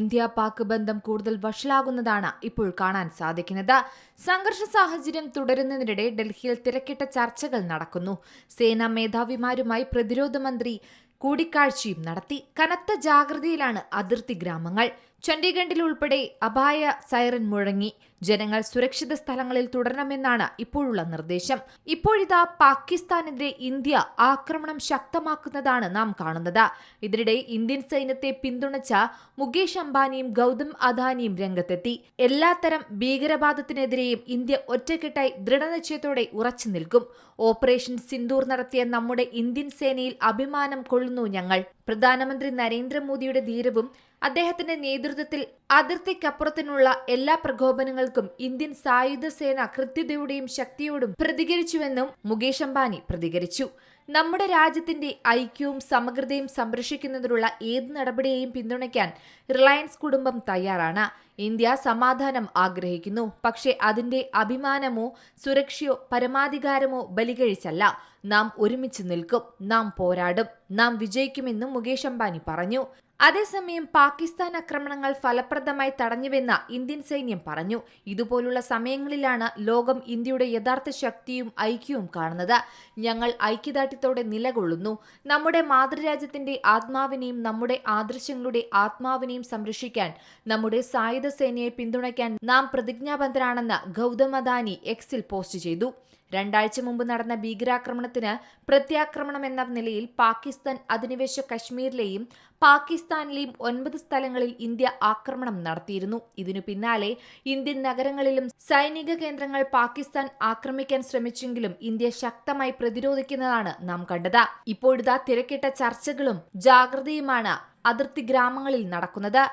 India Pak ബന്ധം കൂടുതൽ വഷളാകുന്നതാണ് ഇപ്പോൾ കാണാൻ സാധിക്കുന്നത്. സംഘർഷ സാഹചര്യം തുടരുന്നതിനിടെ ഡൽഹിയിൽ തിരക്കിട്ട ചർച്ചകൾ നടക്കുന്നു. സേനാ മേധാവിമാരുമായി പ്രതിരോധ മന്ത്രി കൂടിക്കാഴ്ചയും നടത്തി. കനത്ത ജാഗ്രതയിലാണ് അതിർത്തി ഗ്രാമങ്ങൾ. ചണ്ഡീഗഡിൽ ഉൾപ്പെടെ അപായ സൈറൻ മുഴങ്ങി. ജനങ്ങൾ സുരക്ഷിത സ്ഥലങ്ങളിൽ തുടരണമെന്നാണ് ഇപ്പോഴുള്ള നിർദ്ദേശം. ഇപ്പോഴിതാ പാകിസ്ഥാനെതിരെ ഇന്ത്യ ആക്രമണം ശക്തമാക്കുന്നതാണ് നാം കാണുന്നത്. ഇതിനിടെ ഇന്ത്യൻ സൈന്യത്തെ പിന്തുണച്ച മുകേഷ് അംബാനിയും ഗൗതം അദാനിയും രംഗത്തെത്തി. എല്ലാത്തരം ഭീകരവാദത്തിനെതിരെയും ഇന്ത്യ ഒറ്റക്കെട്ടായി ദൃഢനിശ്ചയത്തോടെ ഉറച്ചു നിൽക്കും. ഓപ്പറേഷൻ സിന്ദൂർ നടത്തിയ നമ്മുടെ ഇന്ത്യൻ സേനയിൽ അഭിമാനം കൊള്ളുന്നു ഞങ്ങൾ. പ്രധാനമന്ത്രി നരേന്ദ്രമോദിയുടെ ധീരവും അദ്ദേഹത്തിന്റെ നേതൃത്വത്തിൽ അതിർത്തിക്കപ്പുറത്തിനുള്ള എല്ലാ പ്രകോപനങ്ങൾക്കും ഇന്ത്യൻ സായുധ സേന കൃത്യതയോടെയും ശക്തിയോടും പ്രതികരിച്ചുവെന്നും മുകേഷ് അംബാനി പ്രതികരിച്ചു. നമ്മുടെ രാജ്യത്തിന്റെ ഐക്യവും സമഗ്രതയും സംരക്ഷിക്കുന്നതിനുള്ള ഏത് നടപടിയെയും പിന്തുണയ്ക്കാൻ റിലയൻസ് കുടുംബം തയ്യാറാണ്. ഇന്ത്യ സമാധാനം ആഗ്രഹിക്കുന്നു. പക്ഷേ അതിന്റെ അഭിമാനമോ സുരക്ഷയോ പരമാധികാരമോ ബലികഴിച്ചല്ല. നാം ഒരുമിച്ച് നിൽക്കും. നാം പോരാടും. നാം വിജയിക്കുമെന്നും മുകേഷ് അംബാനി പറഞ്ഞു. അതേസമയം പാകിസ്ഥാൻ ആക്രമണങ്ങൾ ഫലപ്രദമായി തടഞ്ഞുവെന്ന് ഇന്ത്യൻ സൈന്യം പറഞ്ഞു. ഇതുപോലുള്ള സമയങ്ങളിലാണ് ലോകം ഇന്ത്യയുടെ യഥാർത്ഥ ശക്തിയും ഐക്യവും കാണുന്നത്. ഞങ്ങൾ ഐക്യദാർഢ്യത്തോടെ നിലകൊള്ളുന്നു. നമ്മുടെ മാതൃരാജ്യത്തിന്റെ ആത്മാവിനെയും നമ്മുടെ ആദർശങ്ങളുടെ ആത്മാവിനെയും സംരക്ഷിക്കാൻ നമ്മുടെ സായുധ സേനയെ പിന്തുണയ്ക്കാൻ നാം പ്രതിജ്ഞാബദ്ധരാണെന്ന് ഗൗതം അദാനി എക്സിൽ പോസ്റ്റ് ചെയ്തു. രണ്ടാഴ്ച മുമ്പ് നടന്ന ഭീകരാക്രമണത്തിന് പ്രത്യാക്രമണം എന്ന നിലയിൽ പാകിസ്ഥാൻ അധിനിവേശ കശ്മീരിലെയും പാകിസ്ഥാനിലെയും ഒൻപത് സ്ഥലങ്ങളിൽ ഇന്ത്യ ആക്രമണം നടത്തിയിരുന്നു. ഇതിനു പിന്നാലെ ഇന്ത്യൻ നഗരങ്ങളിലും സൈനിക കേന്ദ്രങ്ങൾ പാകിസ്ഥാൻ ആക്രമിക്കാൻ ശ്രമിച്ചെങ്കിലും ഇന്ത്യ ശക്തമായി പ്രതിരോധിക്കുന്നതാണ് നാം കണ്ടത്. ഇപ്പോഴിതാ തിരക്കിട്ട ചർച്ചകളും ജാഗ്രതയുമാണ് അതിർത്തി ഗ്രാമങ്ങളിൽ നടക്കുന്നത്.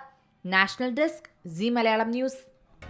National desk C Malayalam news.